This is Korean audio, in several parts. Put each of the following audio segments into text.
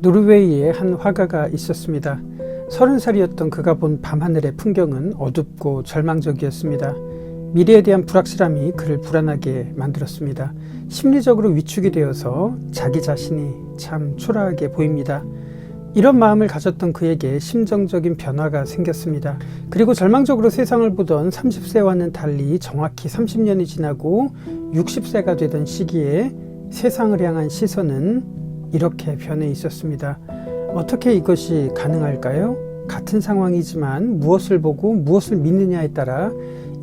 노르웨이에 한 화가가 있었습니다. 서른 살이었던 그가 본 밤하늘의 풍경은 어둡고 절망적이었습니다. 미래에 대한 불확실함이 그를 불안하게 만들었습니다. 심리적으로 위축이 되어서 자기 자신이 참 초라하게 보입니다. 이런 마음을 가졌던 그에게 심정적인 변화가 생겼습니다. 그리고 절망적으로 세상을 보던 30세와는 달리 정확히 30년이 지나고 60세가 되던 시기에 세상을 향한 시선은 이렇게 변해 있었습니다. 어떻게 이것이 가능할까요? 같은 상황이지만 무엇을 보고 무엇을 믿느냐에 따라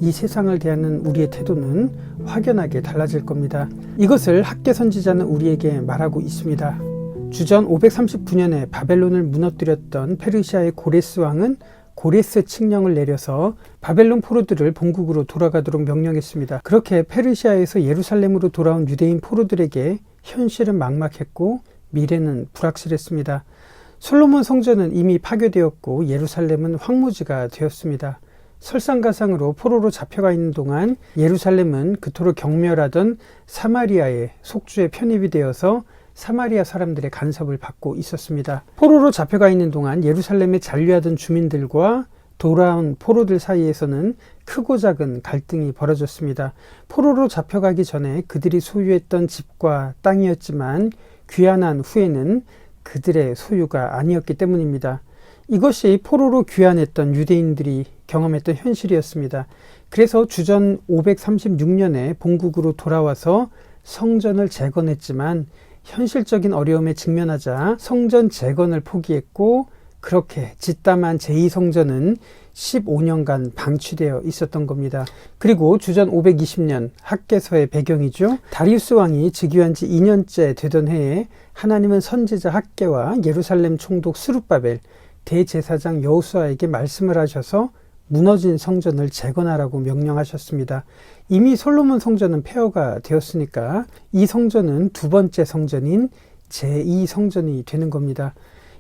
이 세상을 대하는 우리의 태도는 확연하게 달라질 겁니다. 이것을 학계 선지자는 우리에게 말하고 있습니다. 주전 539년에 바벨론을 무너뜨렸던 페르시아의 고레스 왕은 고레스 칙령을 내려서 바벨론 포로들을 본국으로 돌아가도록 명령했습니다. 그렇게 페르시아에서 예루살렘으로 돌아온 유대인 포로들에게 현실은 막막했고 미래는 불확실했습니다. 솔로몬 성전은 이미 파괴되었고 예루살렘은 황무지가 되었습니다. 설상가상으로 포로로 잡혀가 있는 동안 예루살렘은 그토록 경멸하던 사마리아의 속주에 편입이 되어서 사마리아 사람들의 간섭을 받고 있었습니다. 포로로 잡혀가 있는 동안 예루살렘에 잔류하던 주민들과 돌아온 포로들 사이에서는 크고 작은 갈등이 벌어졌습니다. 포로로 잡혀가기 전에 그들이 소유했던 집과 땅이었지만 귀환한 후에는 그들의 소유가 아니었기 때문입니다. 이것이 포로로 귀환했던 유대인들이 경험했던 현실이었습니다. 그래서 주전 536년에 본국으로 돌아와서 성전을 재건했지만 현실적인 어려움에 직면하자 성전 재건을 포기했고 그렇게 짓담한 제2성전은 15년간 방치되어 있었던 겁니다. 그리고 주전 520년 학계서의 배경이죠. 다리우스 왕이 즉위한 지 2년째 되던 해에 하나님은 선지자 학계와 예루살렘 총독 스룹바벨 대제사장 여호수아에게 말씀을 하셔서 무너진 성전을 재건하라고 명령하셨습니다. 이미 솔로몬 성전은 폐허가 되었으니까 이 성전은 두 번째 성전인 제2성전이 되는 겁니다.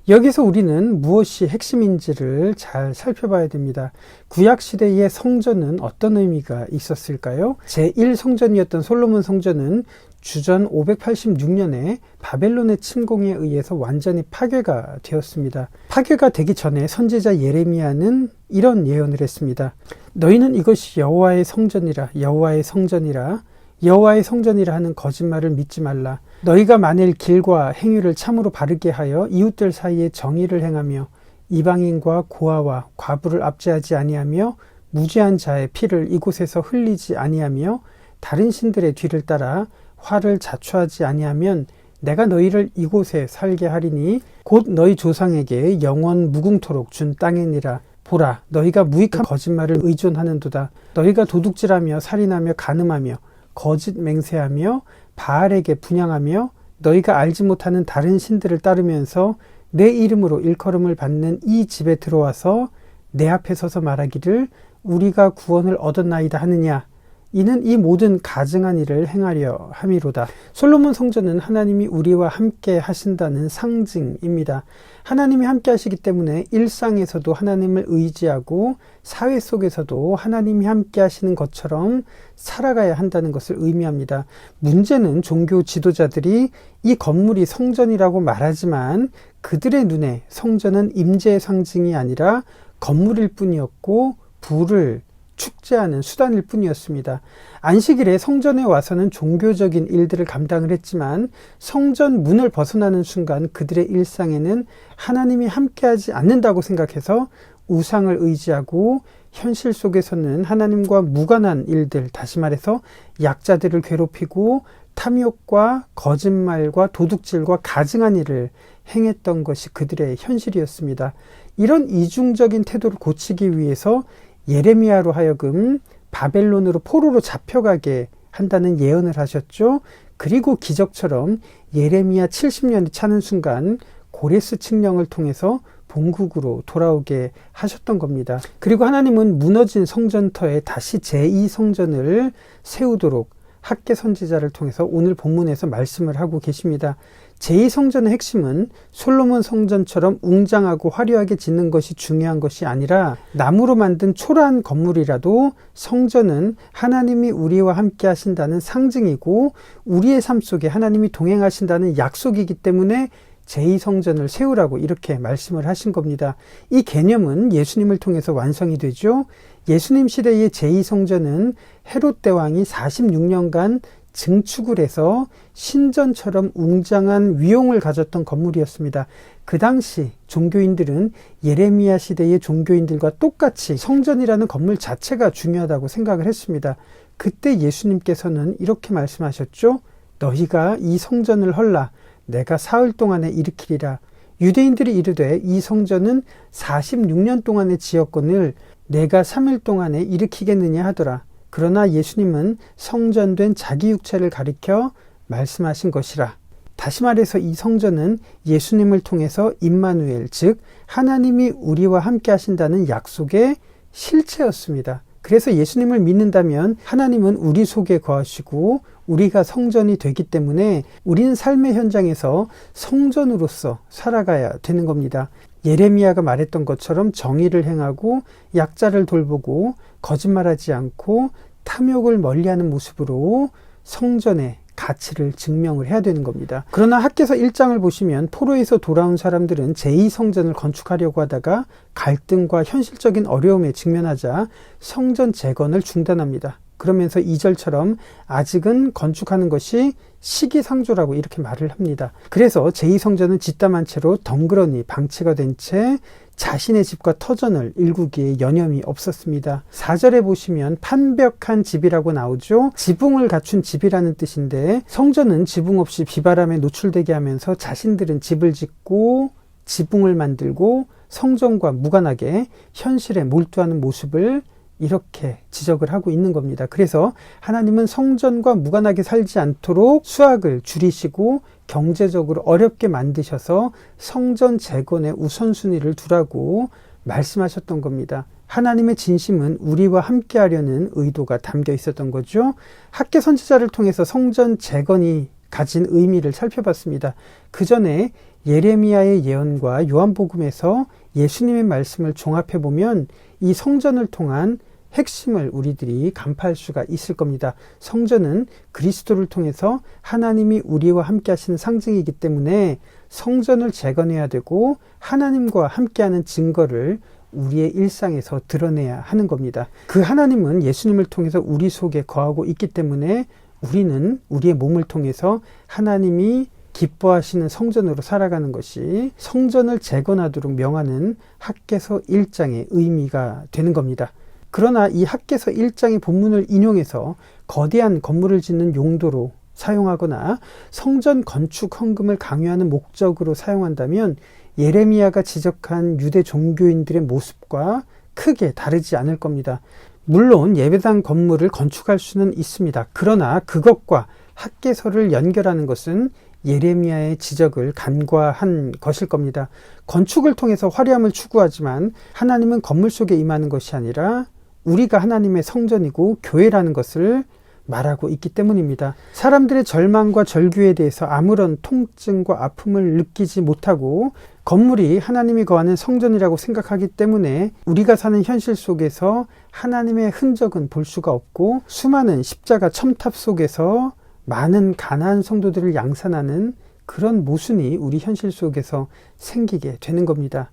여기서 우리는 무엇이 핵심인지를 잘 살펴봐야 됩니다. 구약시대의 성전은 어떤 의미가 있었을까요? 제1성전이었던 솔로몬 성전은 주전 586년에 바벨론의 침공에 의해서 완전히 파괴가 되었습니다. 파괴가 되기 전에 선지자 예레미야는 이런 예언을 했습니다. 너희는 이것이 여호와의 성전이라 여호와의 성전이라 여호와의 성전이라 하는 거짓말을 믿지 말라. 너희가 만일 길과 행위를 참으로 바르게 하여 이웃들 사이에 정의를 행하며 이방인과 고아와 과부를 압제하지 아니하며 무죄한 자의 피를 이곳에서 흘리지 아니하며 다른 신들의 뒤를 따라 화를 자초하지 아니하면 내가 너희를 이곳에 살게 하리니 곧 너희 조상에게 영원 무궁토록 준 땅이니라 보라 너희가 무익한 거짓말을 의존하는도다 너희가 도둑질하며 살인하며 간음하며 거짓 맹세하며 바알에게 분양하며 너희가 알지 못하는 다른 신들을 따르면서 내 이름으로 일컬음을 받는 이 집에 들어와서 내 앞에 서서 말하기를 우리가 구원을 얻었나이다 하느냐 이는 이 모든 가증한 일을 행하려 함이로다. 솔로몬 성전은 하나님이 우리와 함께 하신다는 상징입니다. 하나님이 함께 하시기 때문에 일상에서도 하나님을 의지하고 사회 속에서도 하나님이 함께 하시는 것처럼 살아가야 한다는 것을 의미합니다. 문제는 종교 지도자들이 이 건물이 성전이라고 말하지만 그들의 눈에 성전은 임재의 상징이 아니라 건물일 뿐이었고 불을 축제하는 수단일 뿐이었습니다. 안식일에 성전에 와서는 종교적인 일들을 감당을 했지만 성전 문을 벗어나는 순간 그들의 일상에는 하나님이 함께하지 않는다고 생각해서 우상을 의지하고 현실 속에서는 하나님과 무관한 일들, 다시 말해서 약자들을 괴롭히고 탐욕과 거짓말과 도둑질과 가증한 일을 행했던 것이 그들의 현실이었습니다. 이런 이중적인 태도를 고치기 위해서 예레미야로 하여금 바벨론으로 포로로 잡혀가게 한다는 예언을 하셨죠. 그리고 기적처럼 예레미야 70년이 차는 순간 고레스 칙령을 통해서 본국으로 돌아오게 하셨던 겁니다. 그리고 하나님은 무너진 성전터에 다시 제2성전을 세우도록 학계 선지자를 통해서 오늘 본문에서 말씀을 하고 계십니다. 제2성전의 핵심은 솔로몬 성전처럼 웅장하고 화려하게 짓는 것이 중요한 것이 아니라 나무로 만든 초라한 건물이라도 성전은 하나님이 우리와 함께 하신다는 상징이고 우리의 삶 속에 하나님이 동행하신다는 약속이기 때문에 제2성전을 세우라고 이렇게 말씀을 하신 겁니다. 이 개념은 예수님을 통해서 완성이 되죠. 예수님 시대의 제2성전은 헤롯 대왕이 46년간 증축을 해서 신전처럼 웅장한 위용을 가졌던 건물이었습니다. 그 당시 종교인들은 예레미야 시대의 종교인들과 똑같이 성전이라는 건물 자체가 중요하다고 생각을 했습니다. 그때 예수님께서는 이렇게 말씀하셨죠. 너희가 이 성전을 헐라 내가 사흘 동안에 일으키리라. 유대인들이 이르되 이 성전은 46년 동안의 지역권을 내가 3일 동안에 일으키겠느냐 하더라. 그러나 예수님은 성전된 자기 육체를 가리켜 말씀하신 것이라. 다시 말해서 이 성전은 예수님을 통해서 임마누엘, 즉 하나님이 우리와 함께 하신다는 약속의 실체였습니다. 그래서 예수님을 믿는다면 하나님은 우리 속에 거하시고 우리가 성전이 되기 때문에 우리는 삶의 현장에서 성전으로서 살아가야 되는 겁니다. 예레미야가 말했던 것처럼 정의를 행하고 약자를 돌보고 거짓말하지 않고 탐욕을 멀리하는 모습으로 성전의 가치를 증명을 해야 되는 겁니다. 그러나 학계서 1장을 보시면 포로에서 돌아온 사람들은 제2성전을 건축하려고 하다가 갈등과 현실적인 어려움에 직면하자 성전 재건을 중단합니다. 그러면서 2절처럼 아직은 건축하는 것이 시기상조라고 이렇게 말을 합니다. 그래서 제2성전은 짓담한 채로 덩그러니 방치가 된 채 자신의 집과 터전을 일구기에 여념이 없었습니다. 4절에 보시면 판벽한 집이라고 나오죠. 지붕을 갖춘 집이라는 뜻인데 성전은 지붕 없이 비바람에 노출되게 하면서 자신들은 집을 짓고 지붕을 만들고 성전과 무관하게 현실에 몰두하는 모습을 이렇게 지적을 하고 있는 겁니다. 그래서 하나님은 성전과 무관하게 살지 않도록 수학을 줄이시고 경제적으로 어렵게 만드셔서 성전 재건의 우선순위를 두라고 말씀하셨던 겁니다. 하나님의 진심은 우리와 함께 하려는 의도가 담겨 있었던 거죠. 학계 선지자를 통해서 성전 재건이 가진 의미를 살펴봤습니다. 그 전에 예레미야의 예언과 요한복음에서 예수님의 말씀을 종합해 보면 이 성전을 통한 핵심을 우리들이 간파할 수가 있을 겁니다. 성전은 그리스도를 통해서 하나님이 우리와 함께 하시는 상징이기 때문에 성전을 재건해야 되고 하나님과 함께하는 증거를 우리의 일상에서 드러내야 하는 겁니다. 그 하나님은 예수님을 통해서 우리 속에 거하고 있기 때문에 우리는 우리의 몸을 통해서 하나님이 기뻐하시는 성전으로 살아가는 것이 성전을 재건하도록 명하는 학계서 1장의 의미가 되는 겁니다. 그러나 이 학계서 1장의 본문을 인용해서 거대한 건물을 짓는 용도로 사용하거나 성전 건축 헌금을 강요하는 목적으로 사용한다면 예레미야가 지적한 유대 종교인들의 모습과 크게 다르지 않을 겁니다. 물론 예배당 건물을 건축할 수는 있습니다. 그러나 그것과 학계서를 연결하는 것은 예레미야의 지적을 간과한 것일 겁니다. 건축을 통해서 화려함을 추구하지만 하나님은 건물 속에 임하는 것이 아니라 우리가 하나님의 성전이고 교회라는 것을 말하고 있기 때문입니다. 사람들의 절망과 절규에 대해서 아무런 통증과 아픔을 느끼지 못하고 건물이 하나님이 거하는 성전이라고 생각하기 때문에 우리가 사는 현실 속에서 하나님의 흔적은 볼 수가 없고 수많은 십자가 첨탑 속에서 많은 가난한 성도들을 양산하는 그런 모순이 우리 현실 속에서 생기게 되는 겁니다.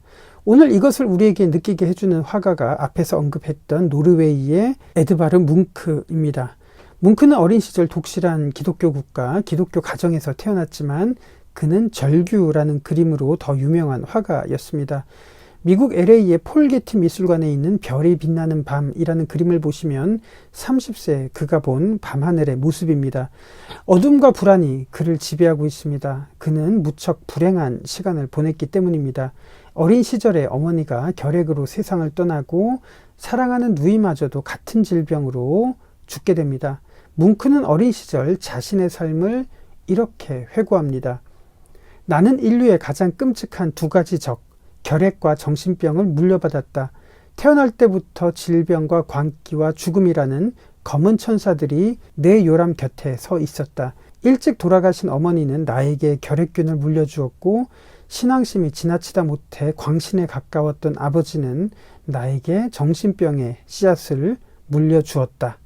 오늘 이것을 우리에게 느끼게 해주는 화가가 앞에서 언급했던 노르웨이의 에드바르 뭉크입니다. 뭉크는 어린 시절 독실한 기독교 국가, 기독교 가정에서 태어났지만 그는 절규라는 그림으로 더 유명한 화가였습니다. 미국 LA의 폴 게티 미술관에 있는 별이 빛나는 밤이라는 그림을 보시면 30세 그가 본 밤하늘의 모습입니다. 어둠과 불안이 그를 지배하고 있습니다. 그는 무척 불행한 시간을 보냈기 때문입니다. 어린 시절에 어머니가 결핵으로 세상을 떠나고 사랑하는 누이마저도 같은 질병으로 죽게 됩니다. 뭉크는 어린 시절 자신의 삶을 이렇게 회고합니다. 나는 인류의 가장 끔찍한 두 가지 적, 결핵과 정신병을 물려받았다. 태어날 때부터 질병과 광기와 죽음이라는 검은 천사들이 내 요람 곁에 서 있었다. 일찍 돌아가신 어머니는 나에게 결핵균을 물려주었고 신앙심이 지나치다 못해 광신에 가까웠던 아버지는 나에게 정신병의 씨앗을 물려주었다.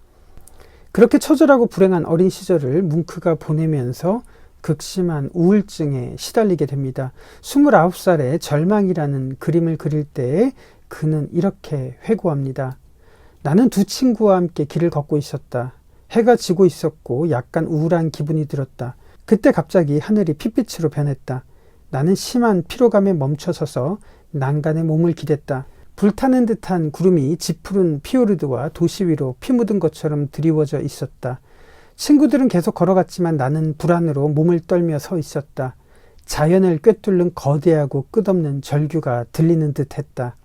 그렇게 처절하고 불행한 어린 시절을 뭉크가 보내면서 극심한 우울증에 시달리게 됩니다. 29살에 절망이라는 그림을 그릴 때 그는 이렇게 회고합니다. 나는 두 친구와 함께 길을 걷고 있었다. 해가 지고 있었고 약간 우울한 기분이 들었다. 그때 갑자기 하늘이 핏빛으로 변했다. 나는 심한 피로감에 멈춰서서 난간에 몸을 기댔다. 불타는 듯한 구름이 지푸른 피오르드와 도시 위로 피 묻은 것처럼 드리워져 있었다. 친구들은 계속 걸어갔지만 나는 불안으로 몸을 떨며 서 있었다. 자연을 꿰뚫는 거대하고 끝없는 절규가 들리는 듯 했다.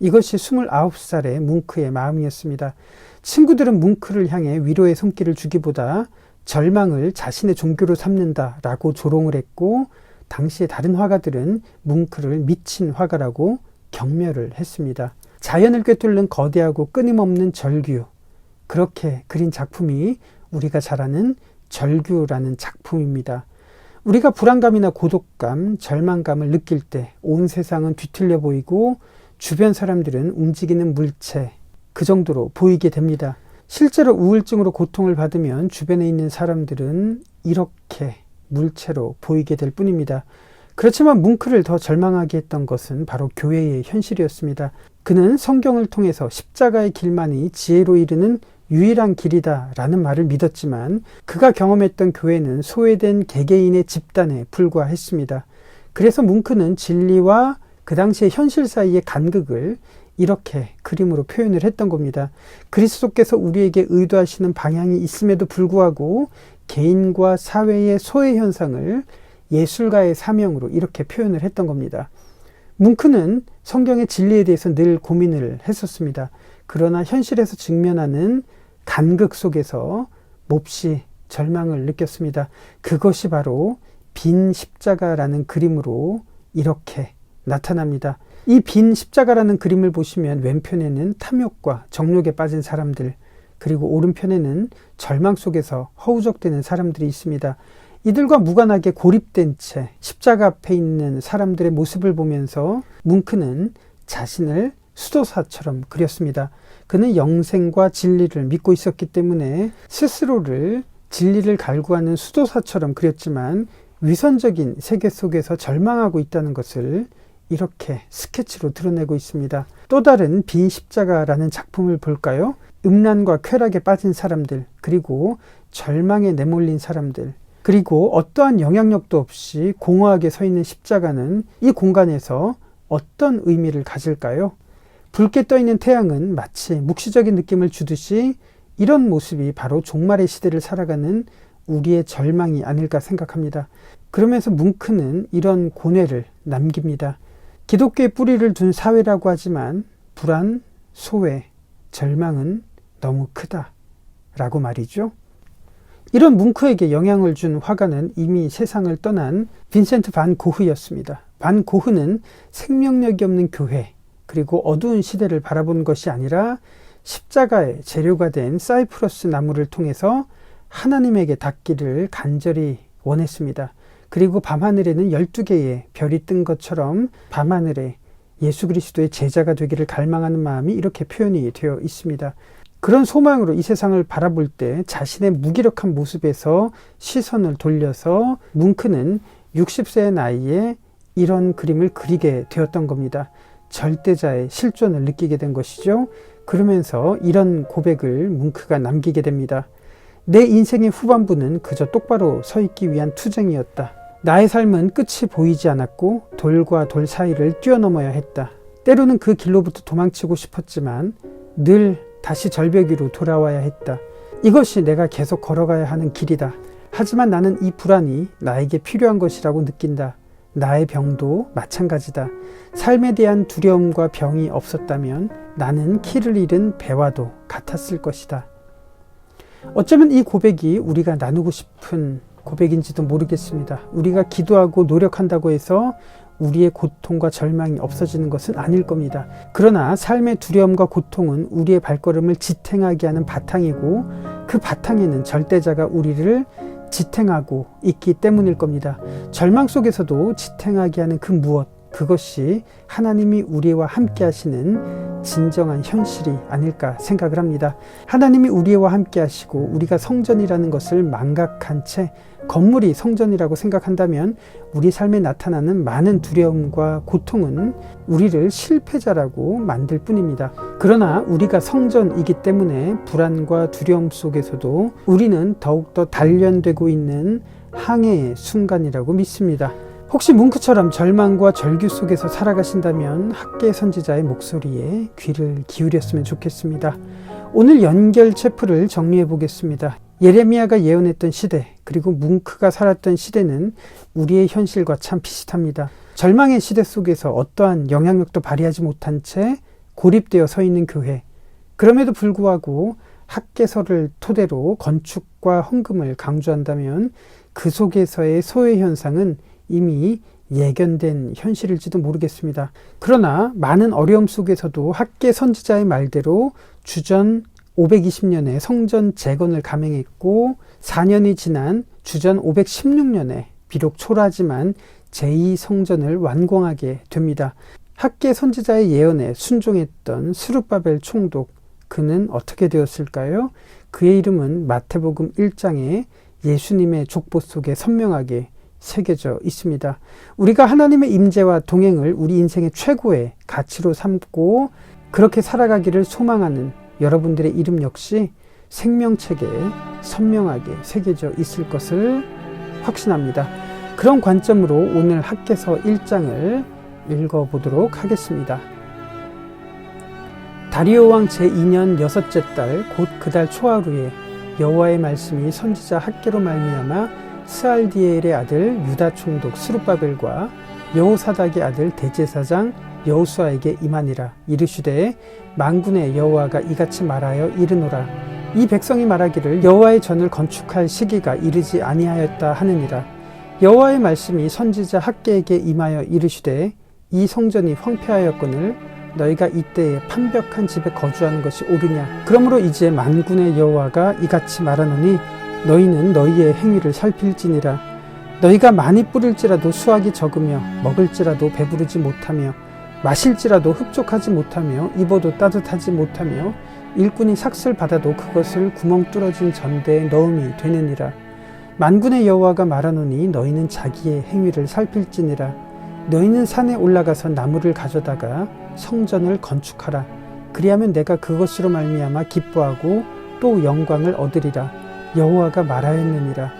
이것이 29살의 뭉크의 마음이었습니다. 친구들은 뭉크를 향해 위로의 손길을 주기보다 절망을 자신의 종교로 삼는다라고 조롱을 했고, 당시의 다른 화가들은 뭉크를 미친 화가라고 경멸을 했습니다. 자연을 꿰뚫는 거대하고 끊임없는 절규. 그렇게 그린 작품이 우리가 잘 아는 절규라는 작품입니다. 우리가 불안감이나 고독감, 절망감을 느낄 때 온 세상은 뒤틀려 보이고 주변 사람들은 움직이는 물체, 그 정도로 보이게 됩니다. 실제로 우울증으로 고통을 받으면 주변에 있는 사람들은 이렇게 물체로 보이게 될 뿐입니다. 그렇지만 뭉크를 더 절망하게 했던 것은 바로 교회의 현실이었습니다. 그는 성경을 통해서 십자가의 길만이 지혜로 이르는 유일한 길이다 라는 말을 믿었지만 그가 경험했던 교회는 소외된 개개인의 집단에 불과했습니다. 그래서 뭉크는 진리와 그 당시의 현실 사이의 간극을 이렇게 그림으로 표현을 했던 겁니다. 그리스도께서 우리에게 의도하시는 방향이 있음에도 불구하고 개인과 사회의 소외 현상을 예술가의 사명으로 이렇게 표현을 했던 겁니다. 뭉크는 성경의 진리에 대해서 늘 고민을 했었습니다. 그러나 현실에서 직면하는 간극 속에서 몹시 절망을 느꼈습니다. 그것이 바로 빈 십자가라는 그림으로 이렇게 나타납니다. 이 빈 십자가라는 그림을 보시면 왼편에는 탐욕과 정욕에 빠진 사람들, 그리고 오른편에는 절망 속에서 허우적대는 사람들이 있습니다. 이들과 무관하게 고립된 채 십자가 앞에 있는 사람들의 모습을 보면서 뭉크는 자신을 수도사처럼 그렸습니다. 그는 영생과 진리를 믿고 있었기 때문에 스스로를 진리를 갈구하는 수도사처럼 그렸지만 위선적인 세계 속에서 절망하고 있다는 것을 이렇게 스케치로 드러내고 있습니다. 또 다른 빈 십자가라는 작품을 볼까요? 음란과 쾌락에 빠진 사람들, 그리고 절망에 내몰린 사람들, 그리고 어떠한 영향력도 없이 공허하게 서 있는 십자가는 이 공간에서 어떤 의미를 가질까요? 붉게 떠 있는 태양은 마치 묵시적인 느낌을 주듯이 이런 모습이 바로 종말의 시대를 살아가는 우리의 절망이 아닐까 생각합니다. 그러면서 뭉크는 이런 고뇌를 남깁니다. 기독교의 뿌리를 둔 사회라고 하지만 불안, 소외, 절망은 너무 크다. 라고 말이죠. 이런 뭉크에게 영향을 준 화가는 이미 세상을 떠난 빈센트 반 고흐였습니다. 반 고흐는 생명력이 없는 교회, 그리고 어두운 시대를 바라본 것이 아니라 십자가의 재료가 된 사이프러스 나무를 통해서 하나님에게 닿기를 간절히 원했습니다. 그리고 밤하늘에는 12개의 별이 뜬 것처럼 밤하늘에 예수 그리스도의 제자가 되기를 갈망하는 마음이 이렇게 표현이 되어 있습니다. 그런 소망으로 이 세상을 바라볼 때 자신의 무기력한 모습에서 시선을 돌려서 뭉크는 60세의 나이에 이런 그림을 그리게 되었던 겁니다. 절대자의 실존을 느끼게 된 것이죠. 그러면서 이런 고백을 뭉크가 남기게 됩니다. 내 인생의 후반부는 그저 똑바로 서 있기 위한 투쟁이었다. 나의 삶은 끝이 보이지 않았고 돌과 돌 사이를 뛰어넘어야 했다. 때로는 그 길로부터 도망치고 싶었지만 늘 다시 절벽 위로 돌아와야 했다. 이것이 내가 계속 걸어가야 하는 길이다. 하지만 나는 이 불안이 나에게 필요한 것이라고 느낀다. 나의 병도 마찬가지다. 삶에 대한 두려움과 병이 없었다면 나는 키를 잃은 배와도 같았을 것이다. 어쩌면 이 고백이 우리가 나누고 싶은 고백인지도 모르겠습니다. 우리가 기도하고 노력한다고 해서 우리의 고통과 절망이 없어지는 것은 아닐 겁니다. 그러나 삶의 두려움과 고통은 우리의 발걸음을 지탱하게 하는 바탕이고 그 바탕에는 절대자가 우리를 지탱하고 있기 때문일 겁니다. 절망 속에서도 지탱하게 하는 그 무엇, 그것이 하나님이 우리와 함께 하시는 진정한 현실이 아닐까 생각을 합니다. 하나님이 우리와 함께 하시고 우리가 성전이라는 것을 망각한 채 건물이 성전이라고 생각한다면 우리 삶에 나타나는 많은 두려움과 고통은 우리를 실패자라고 만들 뿐입니다. 그러나 우리가 성전이기 때문에 불안과 두려움 속에서도 우리는 더욱더 단련되고 있는 항해의 순간이라고 믿습니다. 혹시 뭉크처럼 절망과 절규 속에서 살아가신다면 학계 선지자의 목소리에 귀를 기울였으면 좋겠습니다. 오늘 연결 체프를 정리해 보겠습니다. 예레미야가 예언했던 시대, 그리고 뭉크가 살았던 시대는 우리의 현실과 참 비슷합니다. 절망의 시대 속에서 어떠한 영향력도 발휘하지 못한 채 고립되어 서 있는 교회. 그럼에도 불구하고 학계서를 토대로 건축과 헌금을 강조한다면 그 속에서의 소외 현상은 이미 예견된 현실일지도 모르겠습니다. 그러나 많은 어려움 속에서도 학계 선지자의 말대로 주전 520년에 성전 재건을 감행했고 4년이 지난 주전 516년에 비록 초라하지만 제2성전을 완공하게 됩니다. 학계 선지자의 예언에 순종했던 스룹바벨 총독 그는 어떻게 되었을까요? 그의 이름은 마태복음 1장에 예수님의 족보 속에 선명하게 새겨져 있습니다. 우리가 하나님의 임재와 동행을 우리 인생의 최고의 가치로 삼고 그렇게 살아가기를 소망하는 여러분들의 이름 역시 생명책에 선명하게 새겨져 있을 것을 확신합니다. 그런 관점으로 오늘 학계서 1장을 읽어보도록 하겠습니다. 다리오 왕 제2년 여섯째 달 곧 그 달 초하루에 여호와의 말씀이 선지자 학계로 말미암아 스알디엘의 아들 유다 총독 스룹바벨과 여호사닥의 아들 대제사장 여호수아에게 임하니라. 이르시되 만군의 여호와가 이같이 말하여 이르노라. 이 백성이 말하기를 여호와의 전을 건축할 시기가 이르지 아니하였다 하느니라. 여호와의 말씀이 선지자 학계에게 임하여 이르시되 이 성전이 황폐하였거늘 너희가 이때에 판벽한 집에 거주하는 것이 옳으냐? 그러므로 이제 만군의 여호와가 이같이 말하노니 너희는 너희의 행위를 살필지니라. 너희가 많이 뿌릴지라도 수확이 적으며 먹을지라도 배부르지 못하며 마실지라도 흡족하지 못하며 입어도 따뜻하지 못하며 일꾼이 삭슬 받아도 그것을 구멍 뚫어진 전대에 넣음이 되느니라. 만군의 여호와가 말하노니 너희는 자기의 행위를 살필지니라. 너희는 산에 올라가서 나무를 가져다가 성전을 건축하라. 그리하면 내가 그것으로 말미암아 기뻐하고 또 영광을 얻으리라. 여호와가 말하였느니라.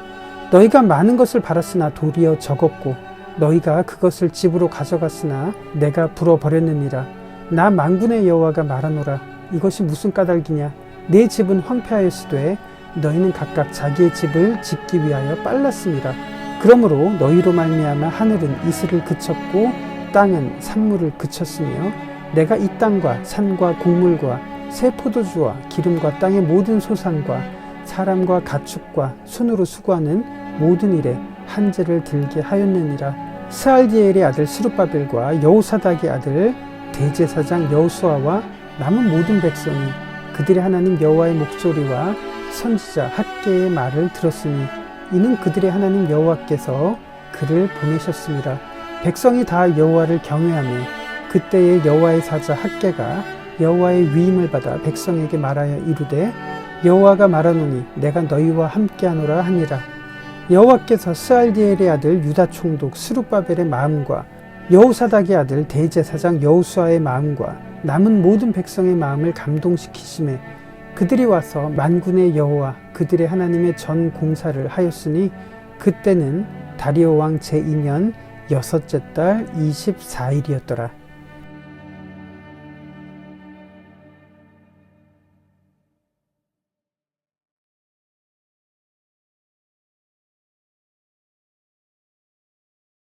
너희가 많은 것을 바랐으나 도리어 적었고 너희가 그것을 집으로 가져갔으나 내가 불어버렸느니라. 나 만군의 여호와가 말하노라. 이것이 무슨 까닭이냐? 내 집은 황폐하였으되 너희는 각각 자기의 집을 짓기 위하여 빨랐습니다 그러므로 너희로 말미암아 하늘은 이슬을 그쳤고 땅은 산물을 그쳤으며 내가 이 땅과 산과 곡물과 새 포도주와 기름과 땅의 모든 소산과 사람과 가축과 손으로 수고하는 모든 일에 한재를 들게 하였느니라 스알디엘의 아들 스룹바벨과 여우사닥의 아들 대제사장 여우수아와 남은 모든 백성이 그들의 하나님 여호와의 목소리와 선지자 학계의 말을 들었으니 이는 그들의 하나님 여호와께서 그를 보내셨습니다. 백성이 다 여호와를 경외하며 그때의 여호와의 사자 학계가 여호와의 위임을 받아 백성에게 말하여 이르되 여호와가 말하노니 내가 너희와 함께하노라 하니라. 여호와께서 스알디엘의 아들 유다 총독 스룹바벨의 마음과 여우사닥의 아들 대제사장 여우수아의 마음과 남은 모든 백성의 마음을 감동시키심에 그들이 와서 만군의 여호와 그들의 하나님의 전 공사를 하였으니 그때는 다리오 왕 제2년 여섯째 달 24일이었더라.